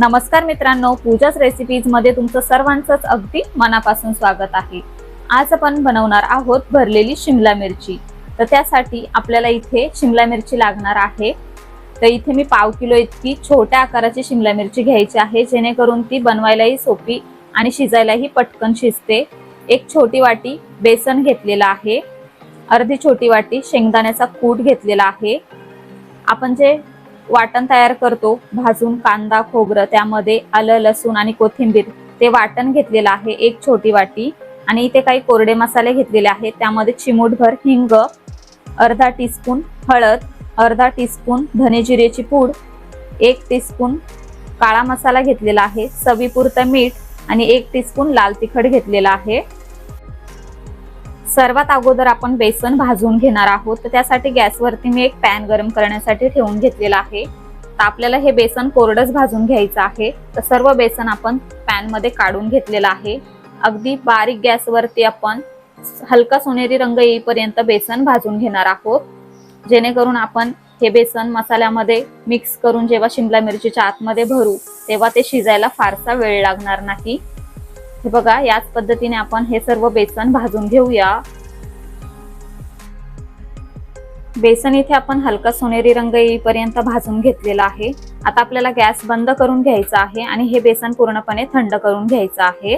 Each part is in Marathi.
नमस्कार मित्रांनो पूजाच रेसिपीजमध्ये तुमचं सर्वांचंच अगदी मनापासून स्वागत आहे. आज आपण बनवणार आहोत भरलेली शिमला मिरची. तर त्यासाठी आपल्याला इथे शिमला मिरची लागणार आहे. तर इथे मी पाव किलो इतकी छोट्या आकाराची शिमला मिरची घ्यायची आहे जेणेकरून ती बनवायलाही सोपी आणि शिजायलाही पटकन शिजते. एक छोटी वाटी बेसन घेतलेला आहे. अर्धी छोटी वाटी शेंगदाण्याचा कूट घेतलेला आहे. आपण जे वाटण तयार करतो. भाजून कांदा खोबरं त्यामध्ये आलं लसूण आणि कोथिंबीर ते वाटण घेतलेलं आहे एक छोटी वाटी. आणि इथे काही कोरडे मसाले घेतलेले आहेत. त्यामध्ये चिमूटभर हिंग अर्धा टीस्पून हळद अर्धा टीस्पून धने जिरेची पूड एक टीस्पून काळा मसाला घेतलेला आहे चवीपुरतं मीठ आणि एक टीस्पून लाल तिखट घेतलेला आहे. सर्वात अगोदर आपण बेसन भाजून घेणार आहोत. तर त्यासाठी गॅसवरती मी एक पॅन गरम करण्यासाठी ठेवून घेतलेला आहे. तर आपल्याला हे बेसन कोरडच भाजून घ्यायचं आहे. तर सर्व बेसन आपण पॅनमध्ये काढून घेतलेलं आहे. अगदी बारीक गॅसवरती आपण हलका सोनेरी रंग येईपर्यंत बेसन भाजून घेणार आहोत. जेणेकरून आपण हे बेसन मसाल्यामध्ये मिक्स करून जेव्हा शिमला मिरचीच्या आतमध्ये भरू तेव्हा ते शिजायला फारसा वेळ लागणार नाही. हे बघा याच पद्धतीने आपण हे सर्व बेसन भाजून घेऊया. बेसन इथे आपण हलका सोनेरी रंग येईपर्यंत भाजून घेतलेला आहे. आता आपल्याला गॅस बंद करून घ्यायचा आहे आणि हे बेसन पूर्णपणे थंड करून घ्यायचं आहे.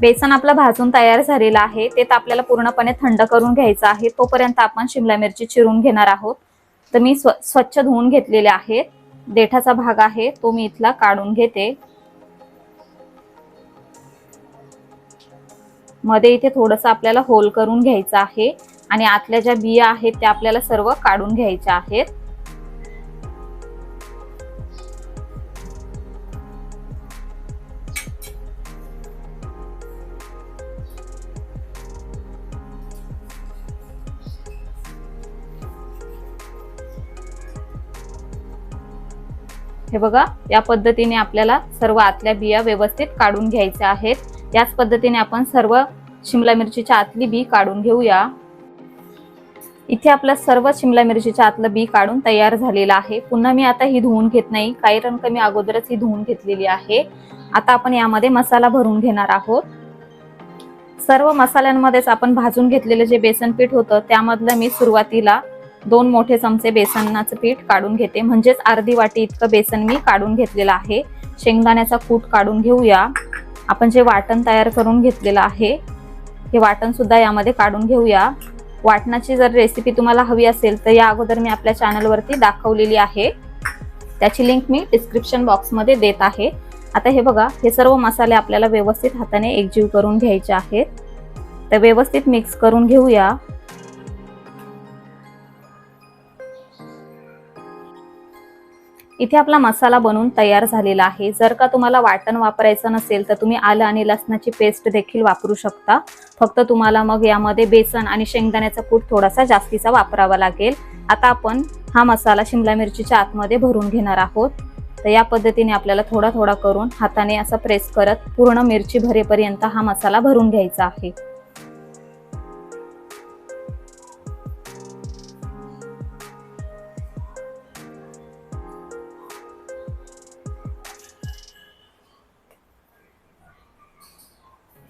बेसन आपलं भाजून तयार झालेलं आहे. ते तर आपल्याला पूर्णपणे थंड करून घ्यायचं आहे. तोपर्यंत आपण शिमला मिरची चिरून घेणार आहोत. तर मी स्व स्वच्छ धुवून घेतलेले आहेत. देठाचा भाग आहे तो मी इथला काढून घेते. मध्ये इथे थोडस आपल्याला होल करून घ्यायचं आहे. आणि आतल्या ज्या बिया आहेत त्या आपल्याला सर्व काढून घ्यायच्या आहेत. हे बघा या पद्धतीने आपल्याला सर्व आतल्या बिया व्यवस्थित काढून घ्यायच्या आहेत. याच पद्धतीने आपण सर्व शिमला मिरचीच्या आतली बी काढून घेऊया. इथे आपलं सर्व शिमला मिरचीच्या आतलं बी काढून तयार झालेलं आहे. पुन्हा मी आता ही धुवून घेत नाही. काही रंग मी अगोदरच ही धुवून घेतलेली आहे. आता आपण यामध्ये मसाला भरून घेणार आहोत. सर्व मसाल्यांमध्येच आपण भाजून घेतलेलं जे बेसन पीठ होतं त्यामधलं मी सुरुवातीला दोन मोठे चमचे बेसनाचं पीठ काढून घेते. म्हणजेच अर्धी वाटी इतकं बेसन मी काढून घेतलेलं आहे. शेंगदाण्याचा कूट काढून घेऊया. आपण जे वाटण तयार करून घेतलेलं आहे हे वाटण सुद्धा यामध्ये काढून घेऊया. वाटणाची जर रेसिपी तुम्हाला हवी असेल तर या अगोदर मी आपल्या चॅनलवरती दाखवलेली आहे. त्याची लिंक मी डिस्क्रिप्शन बॉक्समध्ये देत आहे. आता हे बघा हे सर्व मसाले आपल्याला व्यवस्थित हाताने एकजीव करून घ्यायचे आहेत. तर व्यवस्थित मिक्स करून घेऊया. इथे आपला मसाला बनवून तयार झालेला आहे. जर का तुम्हाला वाटण वापरायचं नसेल तर तुम्ही आलं आणि लसणाची पेस्ट देखील वापरू शकता. फक्त तुम्हाला मग यामध्ये बेसन आणि शेंगदाण्याचा कूट थोडासा जास्तीचा वापरावा लागेल. आता आपण हा मसाला शिमला मिरचीच्या आतमध्ये भरून घेणार आहोत. तर या पद्धतीने आपल्याला थोडा थोडा करून हाताने असं प्रेस करत पूर्ण मिरची भरेपर्यंत हा मसाला भरून घ्यायचा आहे.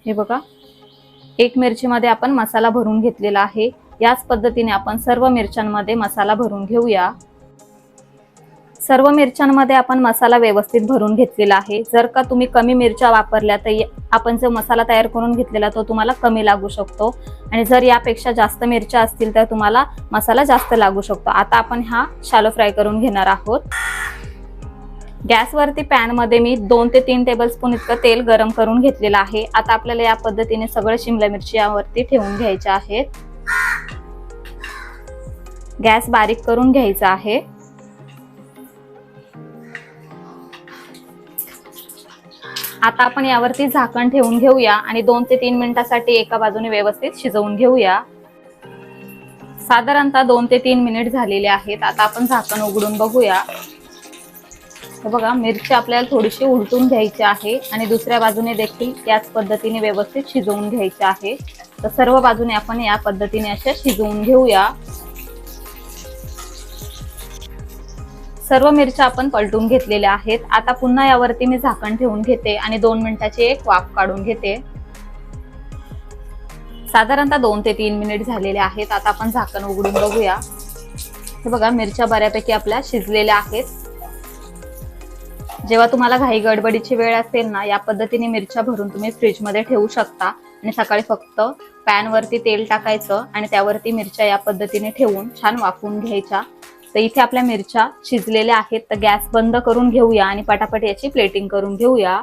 हे बघा. एक मिरचीमध्ये आपण मसाला भरून घेतलेला आहे. याच पद्धतीने आपण सर्व मिरच्यांमध्ये मसाला भरून घेऊया. सर्व मिरच्यांमध्ये आपण मसाला व्यवस्थित भरून घेतलेला आहे. जर का तुम्ही कमी मिरच्या वापरल्या तर आपण जो मसाला तयार करून घेतलेला तो तुम्हाला कमी लागू शकतो. आणि जर यापेक्षा जास्त मिरच्या असतील तर तुम्हाला मसाला जास्त लागू शकतो. आता आपण हा शालो फ्राय करून घेणार आहोत. गॅसवरती पॅनमध्ये मी दोन ते तीन टेबलस्पून इतकं तेल गरम करून घेतलेलं आहे. आता आपल्याला या पद्धतीने सगळं शिमला मिरची यावरती ठेवून घ्यायच्या आहेत. गॅस बारीक करून घ्यायचा आहे. आता आपण यावरती झाकण ठेवून घेऊया आणि दोन ते तीन मिनिटासाठी एका बाजूने व्यवस्थित शिजवून घेऊया. साधारणतः दोन ते तीन मिनिट झालेले आहेत. आता आपण झाकण उघडून बघूया. तर बघा मिरची आपल्याला थोडीशी उलटून घ्यायची आहे आणि दुसऱ्या बाजूने देखील याच पद्धतीने व्यवस्थित शिजवून घ्यायचे आहे. तर सर्व बाजूने आपण या पद्धतीने अशा शिजवून घेऊया. सर्व मिरच्या आपण पलटून घेतलेल्या आहेत. आता पुन्हा यावरती मी झाकण ठेवून घेते आणि दोन मिनिटाची एक वाफ काढून घेते. साधारणतः दोन ते तीन मिनिट झालेले आहेत. आता आपण झाकण उघडून बघूया. हे बघा मिरच्या बऱ्यापैकी आपल्या शिजलेल्या आहेत. जेव्हा तुम्हाला घाई गडबडीची वेळ असेल ना या पद्धतीने मिरच्या भरून तुम्ही फ्रीजमध्ये ठेवू शकता. आणि सकाळी फक्त पॅन वरती तेल टाकायचं आणि त्यावरती मिरच्या या पद्धतीने ठेवून छान वाफवून घ्यायच्या. तर इथे आपल्या मिरच्या शिजलेल्या आहेत तर गॅस बंद करून घेऊया आणि पटापट याची प्लेटिंग करून घेऊया.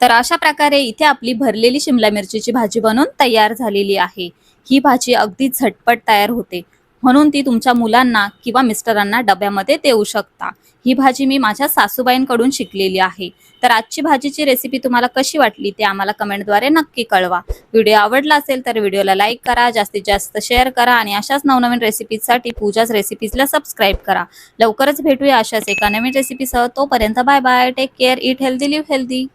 तर अशा प्रकारे इथे आपली भरलेली शिमला मिरचीची भाजी बनवून तयार झालेली आहे. ही भाजी अगदी झटपट तयार होते. म्हणून ती तुमच्या मुलांना किंवा मिस्टरांना डब्यामध्ये देऊ शकता. ही भाजी मी माझ्या सासूबाईंकडून शिकलेली आहे. तर आजची भाजीची रेसिपी तुम्हाला कशी वाटली ते आम्हाला कमेंटद्वारे नक्की कळवा. व्हिडिओ आवडला असेल तर व्हिडिओला लाईक करा जास्तीत जास्त शेअर करा आणि अशाच नवनवीन रेसिपीजसाठी पूजाच रेसिपीजला सबस्क्राईब करा. लवकरच भेटूया अशाच एका नवीन रेसिपीसह तोपर्यंत bye bye take care eat healthy live healthy